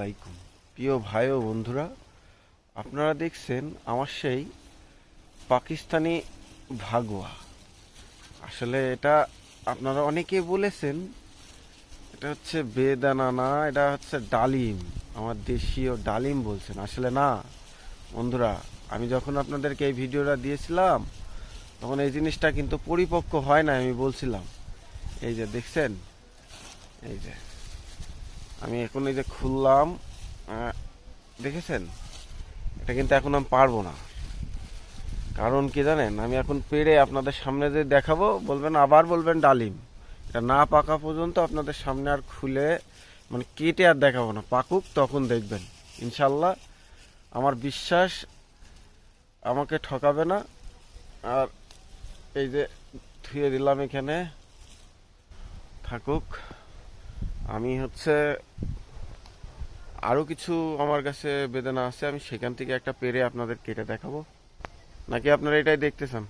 আলাইকুম। প্রিয় ভাই ও বন্ধুরা, আপনারা দেখছেন আমার সেই পাকিস্তানি ভাগোয়া। আসলে এটা আপনারা অনেকেই বলেছেন, এটা হচ্ছে বেদানা না, এটা হচ্ছে ডালিম। আমার দেশীয় ডালিম বলছেন। আসলে না, বন্ধুরা, আমি যখন আপনাদেরকে এই ভিডিওটা দিয়েছিলাম, তখন এই জিনিসটা কিন্তু পরিপক্ক হয় না আমি বলছিলাম। এই যে দেখছেন? এই যে। আমি এখন এই যে খুললাম দেখেছেন? এটা কিন্তু এখন আমি পারব না। কারণ কি জানেন, আমি এখন পেরে আপনাদের সামনে যে দেখাবো, বলবেন আবার বলবেন ডালিম। এটা না পাকা পর্যন্ত আপনাদের সামনে আর খুলে মানে কেটে আর দেখাবো না। পাকুক, তখন দেখবেন। ইনশাল্লাহ, আমার বিশ্বাস আমাকে ঠকাবে না। আর এই যে ধুয়ে দিলাম এখানে। থাকুক। আমি হচ্ছে আরও কিছু আমার কাছে বেদনা আছে, আমি সেখান থেকে একটা পেরে আপনাদের কেটে দেখাবো। নাকি আপনারা এটাই দেখতেছেন?